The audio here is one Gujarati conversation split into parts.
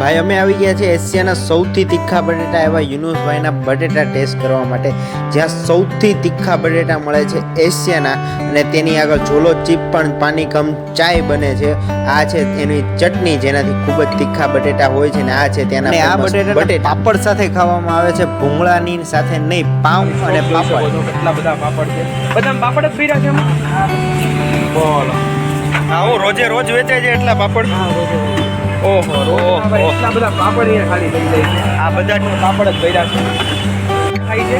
ભાઈ અમે આવી ગયા છે એશિયાના સૌથી તીખા બટેટા એવા યુનુસભાઈના બટેટા ટેસ્ટ કરવા માટે જ્યાં સૌથી તીખા બટેટા મળે છે એશિયાના. અને તેની આગળ ઝોલો ચીપ પણ પાણી કમ ચાય બને છે. આ છે એની ચટણી જેનાથી ખૂબ જ તીખા બટેટા હોય છે. ને આ છે તેના આ બટેટા. પાપડ સાથે ખાવામાં આવે છે. ભૂંગળાની સાથે નહીં પાઉં અને પાપડ. કેટલા બધા પાપડ છે? બધા પાપડ જ પીરા છે બોલો. હા હું રોજે રોજ વેચાય છે એટલા પાપડ. ઓહો ઓહો. એટલા બધા પાપડ અહીંયા ખાલી થઈ જાય આ બધા પાપડ જ ભર્યા છે. ખાઈ છે.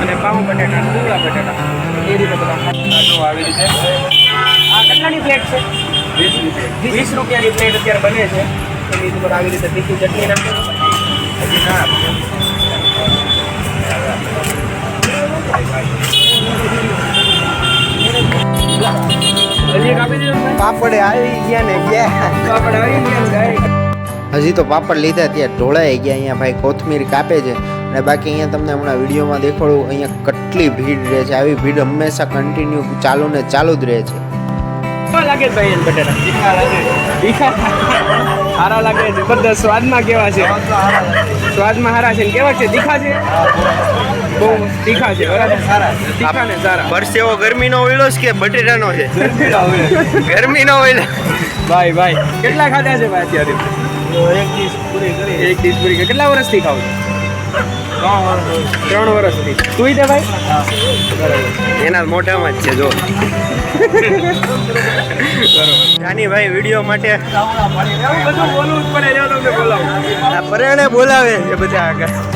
અને પાઉં બટેટા ડુંગળા બટેટા. એ રીતે બધા આવી રીતે. આ કેટલાની પ્લેટ છે? વીસ રૂપિયા. વીસ. રૂપિયાની પ્લેટ અત્યારે બને છે. એની ઉપર આવી રીતે તીખી ચટણી નાખે. હજી આપી. ને? પાપડ આવી ગયા ને ગયા. પાપડ આવી ગયા હજી તો પાપડ લીધા ત્યાં ઢોળાઈ ગયા. અહીંયા ભાઈ કોથમીર કાપે છે અને બાકી અહીંયા તમને હમણાં વિડીયોમાં દેખાડું અહીંયા કેટલી ભીડ રહે છે. આવી ભીડ હંમેશા કન્ટિન્યુ ચાલુ ને ચાલુ જ રહે છે. કેવા લાગે ભાઈ બટેટા. તીખા લાગે તીખા લાગે છે. બધા સ્વાદમાં કેવા છે? સ્વાદમાં હારા છે. કેવા છે? તીખા છે? બહુ તીખા છે બરાબર? તીખા ને સારા. પરસેવો ગરમીનો ઓઈલો છે કે બટેટાનો છે? ગરમીનો ઓઈલો ભાઈ ભાઈ. કેટલા ખાધા છે ભાઈ અત્યારે? એક ડીશ પૂરી કરી. એક ડીશ પૂરી કરી. કેટલા વર્ષથી ખાવ છો? ત્રણ વર્ષથી તું તે ભાઈ? એના મોઢામાં જ છે જો. જાની ભાઈ વીડિયો માટે એવું બધું બોલવું જ પડે તમને બોલાવું. પરેણે બોલાવે છે બધા આગળ.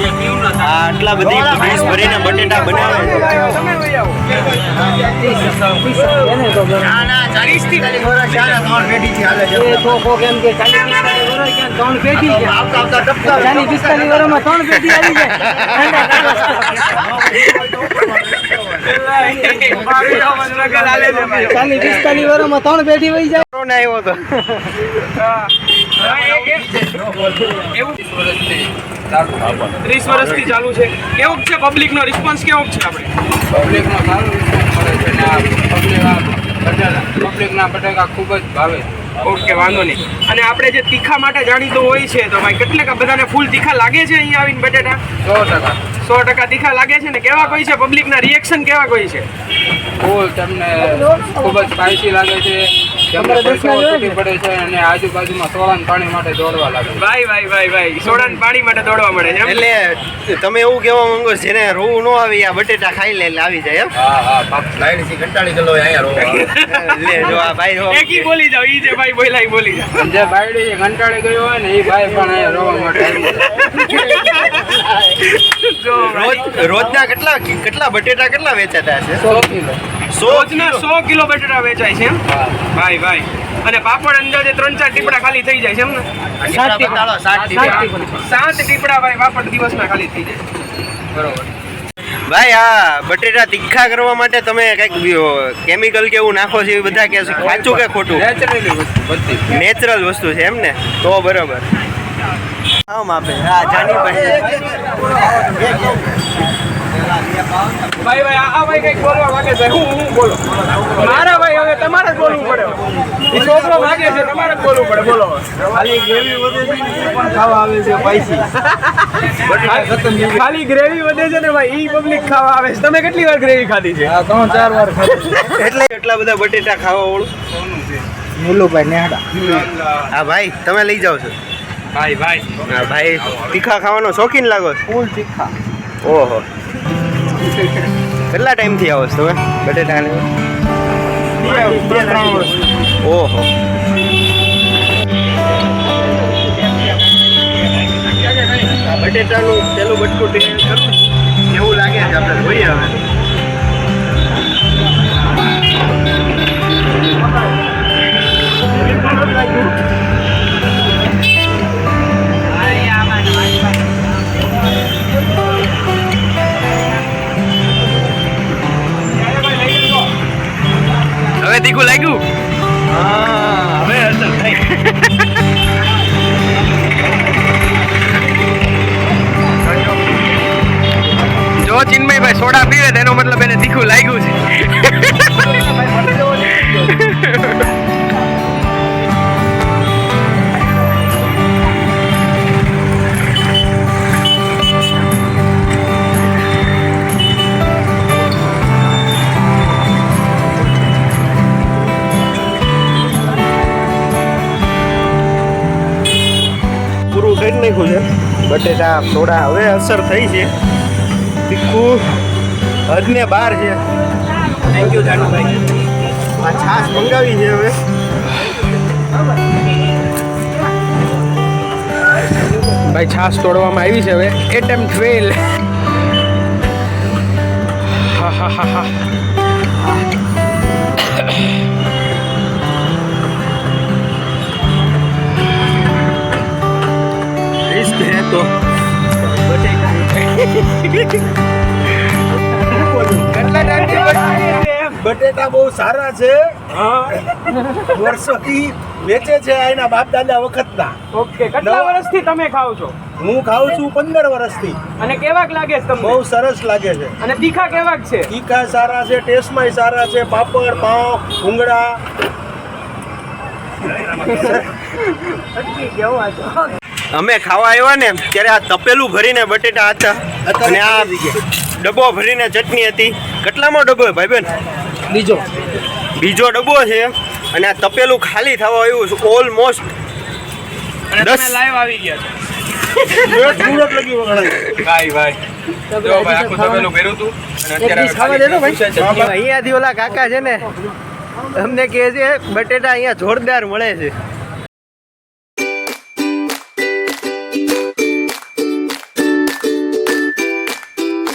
આટલા બધી ડીશ ભરીને બટેટા બનાવે. ત્રણ પેઢી વહી જાય. આવ્યો આવ્યો ત્રીસ વર્ષથી ચાલુ છે. કેવું છે પબ્લિક નો રિસ્પોન્સ કેવો છે આપણે? પબ્લિકનો સારો રિસ્પોન્સ મળે છે અને આ પબ્લિક પબ્લિકના બટેકા ખૂબ જ ભાવે છે. ઓકે વાંધો નહીં. અને આપણે જે તીખા માટે જાણીતું હોય છે તો ભાઈ કેટલે બધાને ફૂલ તીખા લાગે છે અહીંયા આવીને બટેટા? સો ટકા. સો ટકા તીખા લાગે છે ને? કેવા કોઈ છે પબ્લિકના રિએક્શન કેવા કોઈ છે? ફૂલ તમને ખૂબ જ સ્પાઇસી લાગે છે. પડે છે અને આજુબાજુમાં સોળાન પાણી માટે દોડવા લાગે છે. ભાઈ ભાઈ ભાઈ ભાઈ સોડા પાણી માટે દોડવા મળે છે એટલે તમે એવું કહેવા માંગો છો, જેને રોવું ન આવી આ બટેટા ખાઈ લે એટલે આવી જાય હા હા. એમ લે જો આ ભાઈ જો એક બોલી જાવ ઈ જે ભાઈ બોલાઈ બોલી જાવ જે બાયડી કંટાળી ગયો હોય ને એ ભાઈ પણ અહીંયા રોવા માટે આવી જાય. જો રોજ રોજના કેટલા કેટલા બટેટા કેટલા વેચાતા હશે? સો કિલો. રોજના સો કિલો બટેટા વેચાય છે એમ? ભાઈ ભાઈ. અને પાપડ અંદાજે ત્રણ ચાર ટીપડા ખાલી થઈ જાય છે એમ ને? સાત ટીપડા, ભાઈ પાપડ દિવસના ખાલી થઈ જાય. બરોબર. ભાઈ આ બટેટા તીખા કરવા માટે તમે કંઈક કેમિકલ કે એવું નાખો છો એ બધા કે છે સાચું કે ખોટું? નેચરલી વસ્તુ બધી. નેચરલ વસ્તુ છે એમ ને? તો બરોબર. આમ આપે. હા જાની ભાઈ ભાઈ આ આ ભાઈ કંઈક બોલવા માંગે છે. હું હું બોલો? મારા ભાઈ હવે તમારે જ બોલવું પડે એ છોકરો માંગે છે તમારે જ બોલવું પડે. બોલો ખાલી ગ્રેવી વધે છે ને પણ ખાવા આવે છે ખાલી ગ્રેવી વધે છે ને ભાઈ ઈ પબ્લિક ખાવા આવે છે. તમે કેટલી વાર ગ્રેવી ખાધી છે? ત્રણ ચાર વાર ખાધું. એટલે એટલા બધા બટેટા ખાવા વાળું? મુલુભાઈ નેહડા. હા ભાઈ તમે લઈ જાઓ છો. ભાઈ ભાઈ. હા ભાઈ તીખા ખાવાનો શોખીન લાગો ફૂલ તીખા. ઓહો. કેટલા ટાઈમથી આવો છો તમે બટેટા ઓહો. બટેટાનું પેલું બટકું ટેસ્ટ કરું એવું લાગે છે આપણે જોઈએ હવે. તીખું લાગ્યું? હવે અસર થઈ. જો ચિન્મયભાઈ સોડા પીવે તેનો મતલબ એને તીખું લાગ્યું છે. બટેટા થોડા હવે અસર થઈ છે. તીખું હદને બહાર છે. Thank you Janubhai. આ છાશ મંગાવી છે હવે. ભાઈ છાશ તોડવામાં આવી છે હવે. એટેમ ફેલ હા હા હા હા. બટેટા બહુ સારા છે. વર્ષોથી વેચે છે એના બાપ દાદા વખતના. ઓકે કેટલા વર્ષથી તમે ખાઓ છો? હું ખાઉં છું પંદર વર્ષથી. અને કેવાક લાગે છે તમને? બહુ સરસ લાગે છે. અને તીખા કેવાક છે? તીખા સારા છે ટેસ્ટમાંય સારા છે પાપડ પાઉં ભૂંગળા. અમે ખાવા આવ્યા ને ત્યારે આ તપેલું ભરીને બટેટા હતા. અને આ ડબ્બો ભરીને ચટણી હતી. કેટલામાં ડબ્બો ભાઈ બેન? બીજો. બીજો ડબ્બો છે. અને આ તપેલું ખાલી થવા આવ્યું છે ઓલમોસ્ટ અને દસ. લાઈવ આવી ગયા કાકા છે ને અમને કે છે બટેટા અહીંયા જોરદાર મળે છે.